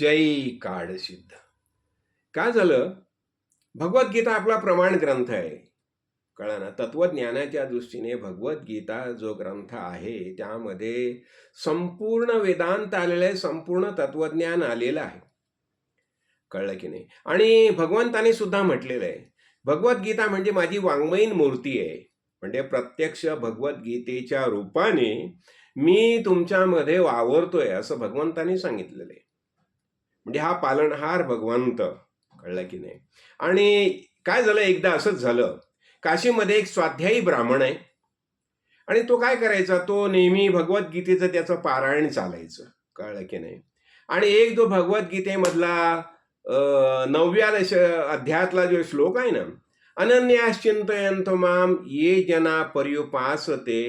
जय काळसिद्ध. काय झालं? भगवद्गीता आपला प्रमाण ग्रंथ आहे. कळा ना? तत्वज्ञानाच्या दृष्टीने भगवद्गीता जो ग्रंथ आहे त्यामध्ये संपूर्ण वेदांत आलेलं आहे संपूर्ण तत्वज्ञान आलेलं आहे. कळलं की नाही? आणि भगवंताने सुद्धा म्हटलेलं आहे. भगवद्गीता म्हणजे माझी वाङ्मयीन मूर्ती आहे. म्हणजे प्रत्यक्ष भगवद्गीतेच्या रूपाने मी तुमच्यामध्ये वावरतोय असं भगवंताने सांगितलेलं आहे. म्हणजे हा पालनहार भगवंत कळलं की नाही. आणि काय झालं? एकदा असंच झालं. काशीमध्ये एक स्वाध्यायी ब्राह्मण आहे. आणि तो काय करायचा? तो नेहमी भगवद्गीतेचं त्याचं पारायण चालायचं. कळलं की नाही? आणि एक जो भगवद्गीतेमधला नवव्या दश अध्यायातला जो श्लोक आहे ना अनन्याश्चिंतयंत माम ये जना पर्युपास ते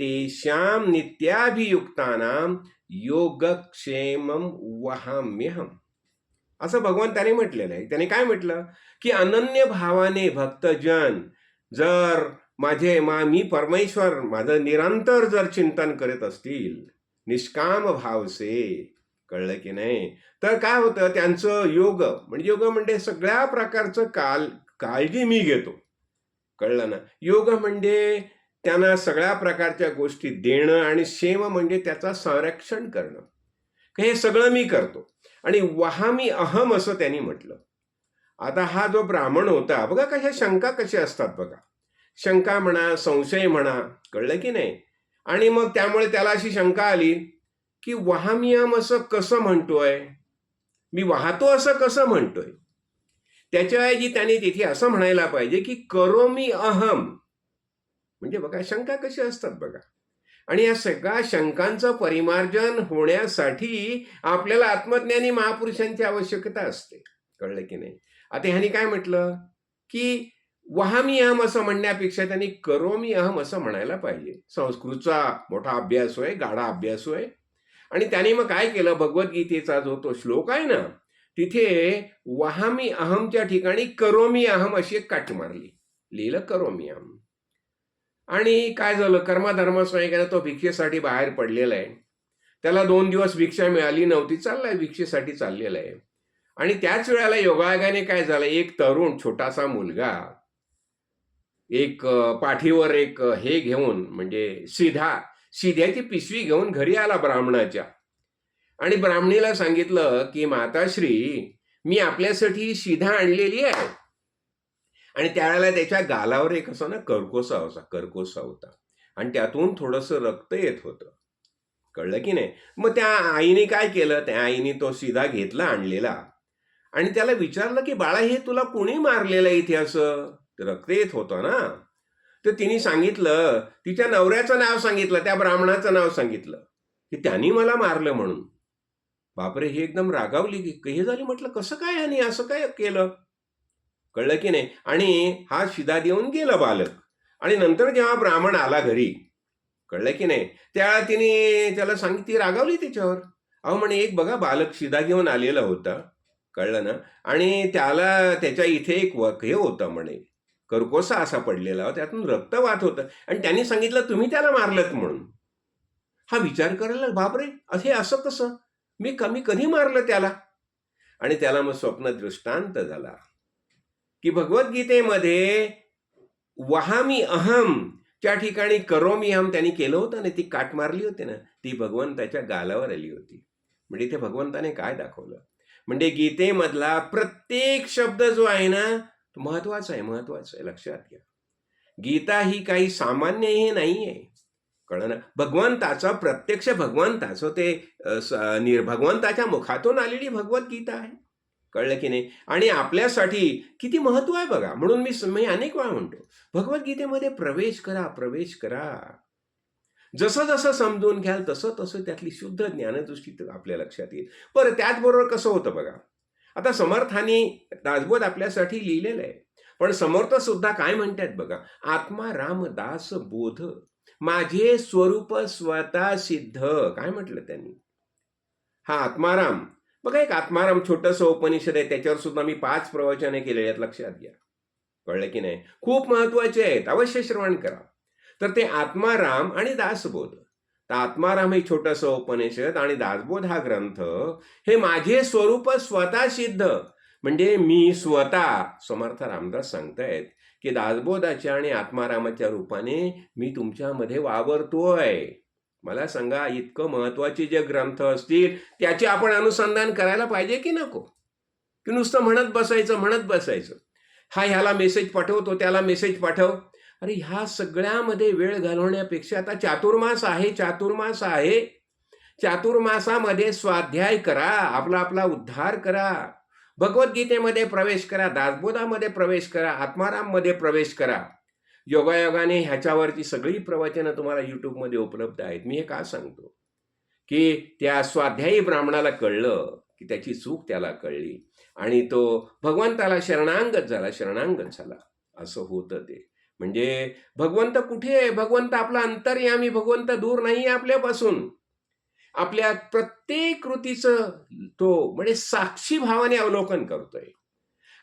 तेषां नित्याभियुक्तानाम योगक्षेमम वहाम्यहम. असं भगवंताने म्हटलेलं आहे. त्याने काय म्हटलं? की अनन्य भावाने भक्तजन जर माझे मा मी परमेश्वर माझं निरंतर जर चिंतन करत असतील निष्काम भावसे कळलं की नाही? तर काय होतं? त्यांचं योग म्हणजे योग म्हणजे सगळ्या प्रकारचं काल काळजी मी घेतो. कळलं ना? योग म्हणजे त्यांना सगळ्या प्रकारच्या गोष्टी देणं आणि सेम म्हणजे त्याचं संरक्षण करणं. हे सगळं मी करतो. आणि वहामी अहम असं त्यांनी म्हटलं. आता हा जो ब्राह्मण होता बघा कशा शंका कशा असतात बघा. शंका म्हणा संशय म्हणा कळलं की नाही? आणि मग त्यामुळे त्याला अशी शंका आली की वहामियम असं कसं म्हणतोय? मी वाहतो असं कसं म्हणतोय? त्याच्याऐवजी त्याने तिथे असं म्हणायला पाहिजे की करोमी अहम. म्हणजे बघा शंका कशी असतात बघा. आणि या सगळ्या शंकांचं परिमार्जन होण्यासाठी आपल्याला आत्मज्ञानी महापुरुषांची आवश्यकता असते. कळलं की नाही? आता ह्यानी काय म्हटलं? की वहामी अहम असं म्हणण्यापेक्षा त्यांनी करोमी अहम असं म्हणायला पाहिजे. संस्कृतचा मोठा अभ्यास होय गाढा अभ्यास होय. आणि त्याने मग काय केलं? भगवद्गीतेचा जो तो श्लोक आहे ना तिथे वहामी अहमच्या ठिकाणी करोमी अहम अशी एक काठी मारली. लिहिलं करोमी अहम. आणि काय झालं? कर्माधर्मा संयोगाने तो भिक्षेसाठी बाहेर पडलेला आहे. त्याला दोन दिवस भिक्षा मिळाली नव्हती चाललाय भिक्षेसाठी चाललेला आहे. आणि त्याच वेळेला योगायोगाने काय झालं? एक तरुण छोटासा मुलगा एक पाठीवर एक हे घेऊन म्हणजे सिधा सिध्याची पिशवी घेऊन घरी आला ब्राह्मणाच्या. आणि ब्राह्मणीला सांगितलं की माताश्री मी आपल्यासाठी शिधा आणलेली आहे. आणि त्यावेळेला त्याच्या गालावर एक असं ना कर्कोसा होता कर्कोसा होता. आणि त्यातून थोडंसं रक्त येत होतं. कळलं की नाही? मग त्या आईने काय केलं? त्या आईने तो सीधा घेतला आणलेला. आणि त्याला विचारलं की बाळा हे तुला कोणी मारलेलं इथे असं ते रक्त येत होतं ना. तर तिने सांगितलं तिच्या नवऱ्याचं नाव सांगितलं त्या ब्राह्मणाचं नाव सांगितलं की त्यांनी मला मारलं म्हणून. बापरे हे एकदम रागावली की हे झाली म्हटलं कसं काय आणि असं काय केलं? कळलं की नाही? आणि हा शिदा देऊन गेला बालक. आणि नंतर जेव्हा ब्राह्मण आला घरी कळलं की नाही? त्यावेळा तिने त्याला सांगितली रागावली त्याच्यावर अहो म्हणे एक बघा बालक शिदा घेऊन आलेला होता. कळलं ना? आणि त्याला त्याच्या इथे एक वक हे होतं म्हणे. करकोसा असा पडलेला होता त्यातून रक्त वाहत होतं. आणि त्यांनी सांगितलं तुम्ही त्याला मारलत म्हणून. हा विचार करायला बापरे! असे असं कसं? मी कमी कधी मारलं त्याला? आणि त्याला मग स्वप्न दृष्टांत झाला. की भगवद्गीतेमध्ये वहामी अहम त्या ठिकाणी करोमी अहम त्यांनी केलं होतं ना ती काट मारली होती ना. ती भगवंताच्या गालावर आली होती. म्हणजे इथे भगवंताने काय दाखवलं? म्हणजे गीतेमधला प्रत्येक शब्द जो आहे ना तो महत्त्वाचा आहे महत्त्वाचा आहे. लक्षात घ्या. गीता ही काही सामान्य हे नाही आहे कळलं ना? भगवंताचं प्रत्यक्ष भगवंताचं ते अ, भगवंताच्या मुखातून आलेली भगवद्गीता आहे. कळलं की नाही? आणि आपल्यासाठी किती महत्त्व आहे बघा. म्हणून मी मी अनेक वेळा म्हणतो भगवद्गीतेमध्ये प्रवेश करा प्रवेश करा. जसं जसं समजून घ्याल तसं तसं त्यातली शुद्ध ज्ञानदृष्टी आपल्या लक्षात येईल. बरं त्याचबरोबर कसं होतं बघा? आता समर्थानी दासबोध आपल्यासाठी लिहिलेलं आहे. पण समर्थ सुद्धा काय म्हणतात बघा? आत्मा रामदास बोध. माझे स्वरूप स्वतः सिद्ध. काय म्हटलं त्यांनी? हा आत्माराम. बघा एक आत्माराम छोटंसं उपनिषद आहे त्याच्यावर सुद्धा मी पाच प्रवचने केलेले आहेत लक्षात घ्या. कळलं की नाही? खूप महत्त्वाचे आहेत अवश्य श्रवण करा. तर ते आत्माराम आणि दासबोध. तर आत्माराम हे छोटंसं उपनिषद आणि दासबोध हा ग्रंथ हे माझे स्वरूप स्वतः सिद्ध. म्हणजे मी स्वतः समर्थ रामदास सांगतायत की दासबोधाच्या आणि आत्मारामाच्या रूपाने मी तुमच्यामध्ये वावरतोय. मला सांगा इतकं महत्त्वाचे जे ग्रंथ असतील त्याचे आपण अनुसंधान करायला पाहिजे की नको? की नुसतं म्हणत बसायचं म्हणत बसायचं? हा ह्याला मेसेज पाठवतो त्याला मेसेज पाठव. अरे ह्या सगळ्यामध्ये वेळ घालवण्यापेक्षा आता चातुर्मास आहे चातुर्मास आहे. चातुर्मासामध्ये स्वाध्याय करा आपला आपला उद्धार करा. भगवद्गीतेमध्ये प्रवेश करा दासबोधामध्ये प्रवेश करा आत्माराममध्ये प्रवेश करा. योगायोगाने ह्याच्यावरची सगळी प्रवचनं तुम्हाला यूट्यूबमध्ये उपलब्ध आहेत. मी हे का सांगतो? की त्या स्वाध्यायी ब्राह्मणाला कळलं की त्याची चूक त्याला कळली आणि तो भगवंताला शरणांगत झाला शरणांगत झाला. असं होतं ते. म्हणजे भगवंत कुठे आहे? भगवंत आपला अंतर्यामी भगवंत दूर नाही आहे आपल्यापासून. आपल्या प्रत्येक कृतीचं तो म्हणजे साक्षी भावाने अवलोकन करतोय.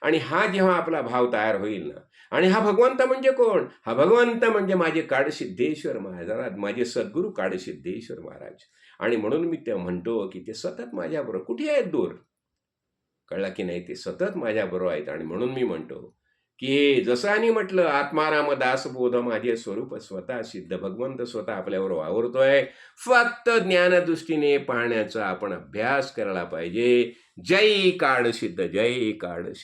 आणि हा जेव्हा आपला भाव तयार होईल ना आणि हा भगवंत म्हणजे कोण? हा भगवंत म्हणजे माझे काडसिद्धेश्वर महाराज माझे सद्गुरू काडसिद्धेश्वर महाराज. आणि म्हणून मी ते म्हणतो की ते सतत माझ्याबरोबर कुठे आहेत दूर? कळला की नाही ते सतत माझ्याबरोबर आहेत. आणि म्हणून मी म्हणतो की जसं आणि म्हटलं आत्माराम दासबोध माझे स्वरूप स्वतः सिद्ध भगवंत स्वतः आपल्यावर वावरतोय. फक्त ज्ञानदृष्टीने पाहण्याचा आपण अभ्यास करायला पाहिजे. जय काळ सिद्ध जय काळ सिद्ध